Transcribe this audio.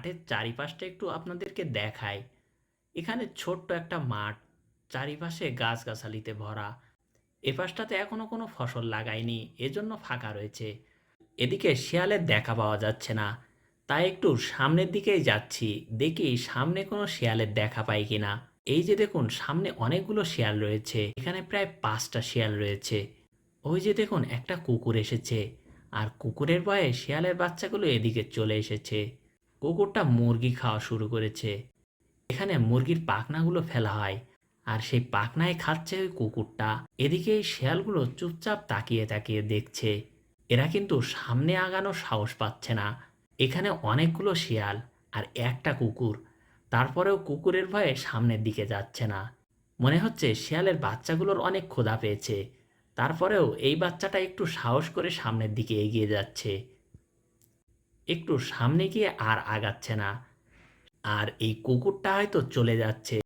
মাঠের চারিপাশটা একটু আপনাদেরকে দেখাই। এখানে ছোট্ট একটা মাঠ, চারিপাশে গাছগাছালিতে ভরা। এ পাশটাতে এখনও কোনো ফসল লাগায়নি এজন্য ফাঁকা রয়েছে। এদিকে শিয়ালের দেখা পাওয়া যাচ্ছে না, তাই একটু সামনের দিকেই যাচ্ছি, দেখি সামনে কোনো শিয়ালের দেখা পাই কিনা। এই যে দেখুন, সামনে অনেকগুলো শিয়াল রয়েছে, এখানে প্রায় পাঁচটা শিয়াল রয়েছে। ওই যে দেখুন, একটা কুকুর এসেছে, আর কুকুরের ভয়ে শিয়ালের বাচ্চাগুলো এদিকে চলে এসেছে। কুকুরটা মুরগি খাওয়া শুরু করেছে। এখানে মুরগির পাখনাগুলো ফেলা হয় আর সেই পাখনায় খাচ্ছে ওই কুকুরটা। এদিকে শিয়ালগুলো চুপচাপ তাকিয়ে তাকিয়ে দেখছে। এরা কিন্তু সামনে আগানোর সাহস পাচ্ছে না। এখানে অনেকগুলো শিয়াল আর একটা কুকুর। তারপরেও কুকুরের ভয়ে সামনের দিকে যাচ্ছে না। মনে হচ্ছে শিয়ালের বাচ্চাগুলোর অনেক ক্ষুধা পেয়েছে। তারপরেও এই বাচ্চাটা একটু সাহস করে সামনের দিকে এগিয়ে যাচ্ছে। একটু সামনে গিয়ে আর আগাচ্ছে না। আর এই কুকুরটা হয়তো চলে যাচ্ছে।